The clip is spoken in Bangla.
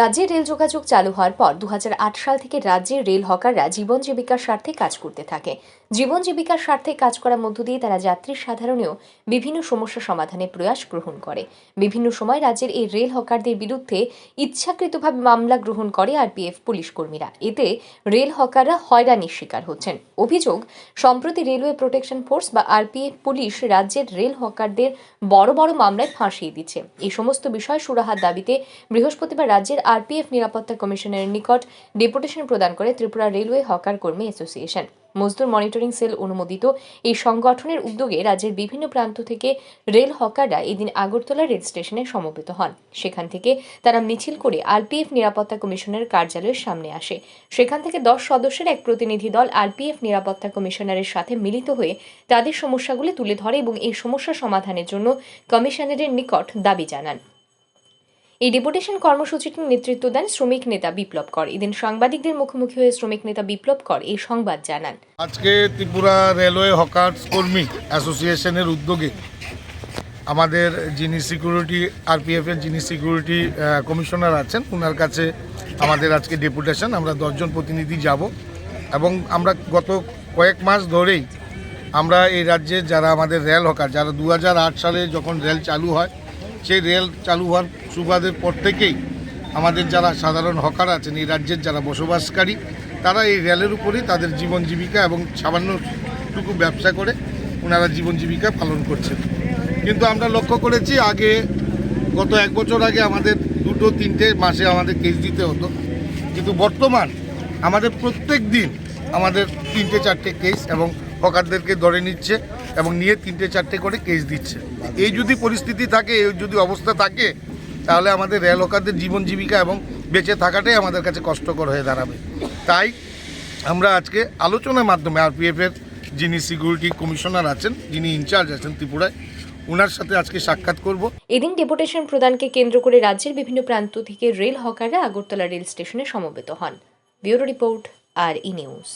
রাজ্যে রেল যোগাযোগ চালু হওয়ার পর দু হাজার আট সাল থেকে রাজ্যের রেল হকাররা জীবন জীবিকার স্বার্থে কাজ করতে থাকে। জীবন জীবিকার স্বার্থে কাজ করার মধ্য দিয়ে তারা যাত্রী সাধারণেও বিভিন্ন সমস্যা সমাধানে প্রয়াস গ্রহণ করে। বিভিন্ন সময় রাজ্যের এই রেল হকারদের বিরুদ্ধে ইচ্ছাকৃতভাবে মামলা গ্রহণ করে আরপিএফ পুলিশ কর্মীরা। এতে রেল হকাররা হয়রানির শিকার হচ্ছেন। অভিযোগ, সম্প্রতি রেলওয়ে প্রোটেকশন ফোর্স বা আরপিএফ পুলিশ রাজ্যের রেল হকারদের বড় বড় মামলায় ফাঁসিয়ে দিচ্ছে। এই সমস্ত বিষয় সুরাহার দাবিতে বৃহস্পতিবার রাজ্যের আরপিএফ নিরাপত্তা কমিশনের নিকট ডেপুটেশন প্রদান করে ত্রিপুরা রেলওয়ে হকার কর্মী অ্যাসোসিয়েশন। মজদুর মনিটরিং সেল অনুমোদিত এই সংগঠনের উদ্যোগে রাজ্যের বিভিন্ন প্রান্ত থেকে রেল হকাররা এদিন আগরতলা রেল স্টেশনে সমবেত হন। সেখান থেকে তারা মিছিল করে আরপিএফ নিরাপত্তা কমিশনের কার্যালয়ের সামনে আসে। সেখান থেকে দশ সদস্যের এক প্রতিনিধি দল আরপিএফ নিরাপত্তা কমিশনারের সাথে মিলিত হয়ে তাদের সমস্যাগুলি তুলে ধরে এবং এই সমস্যা সমাধানের জন্য কমিশনারের নিকট দাবি জানান। এই ডেপুটেশন কর্মসূচিটির নেতৃত্ব দেন শ্রমিক নেতা বিপ্লব কর। এদিন সাংবাদিকদের মুখোমুখি হয়ে শ্রমিক নেতা বিপ্লব কর এই সংবাদ জানান। আজকে ত্রিপুরা রেলওয়ে হকার্স কর্মী অ্যাসোসিয়েশনের উদ্যোগে আমাদের যিনি সিকিউরিটি আরপিএফের যিনি সিকিউরিটি কমিশনার আছেন ওনার কাছে আমাদের আজকে ডেপুটেশন। আমরা দশজন প্রতিনিধি যাব এবং আমরা গত কয়েক মাস ধরেই আমরা এই রাজ্যে যারা আমাদের রেল হকার, যারা দু হাজার আট সালে যখন রেল চালু হয়, সেই রেল চালু হওয়ার সুবাদের পর থেকেই আমাদের যারা সাধারণ হকার আছেন, এই রাজ্যের যারা বসবাসকারী, তারা এই রেলের উপরেই তাদের জীবন জীবিকা এবং সামান্যটুকু ব্যবসা করে ওনারা জীবন জীবিকা পালন করছেন। কিন্তু আমরা লক্ষ্য করেছি, আগে গত এক বছর আগে আমাদের দুটো তিনটে মাসে আমাদের কেস দিতে হতো। কিন্তু বর্তমান আমাদের প্রত্যেক দিন আমাদের তিনটে চারটে কেস এবং হকারদেরকে ধরে নিচ্ছে এবং নিয়ে তিনটে চারটে করে কেস দিচ্ছে। এই যদি পরিস্থিতি থাকে, এই যদি অবস্থা থাকে তাহলে আমাদের রেল হকারদের জীবন জীবিকা এবং বেঁচে থাকাটাই আমাদের কাছে কষ্টকর হয়ে দাঁড়াবে। তাই আমরা আজকে আলোচনার মাধ্যমে আরপিএফের যিনি সিকিউরিটি কমিশনার আছেন, যিনি ইনচার্জ আছেন ত্রিপুরায় ওনার সাথে আজকে সাক্ষাৎ করব। এদিন ডেপুটেশন প্রদানকে কেন্দ্র করে রাজ্যের বিভিন্ন প্রান্ত থেকে রেল হকাররা আগরতলা রেল স্টেশনে সমবেত হন। ব্যুরো রিপোর্ট আর ই নিউজ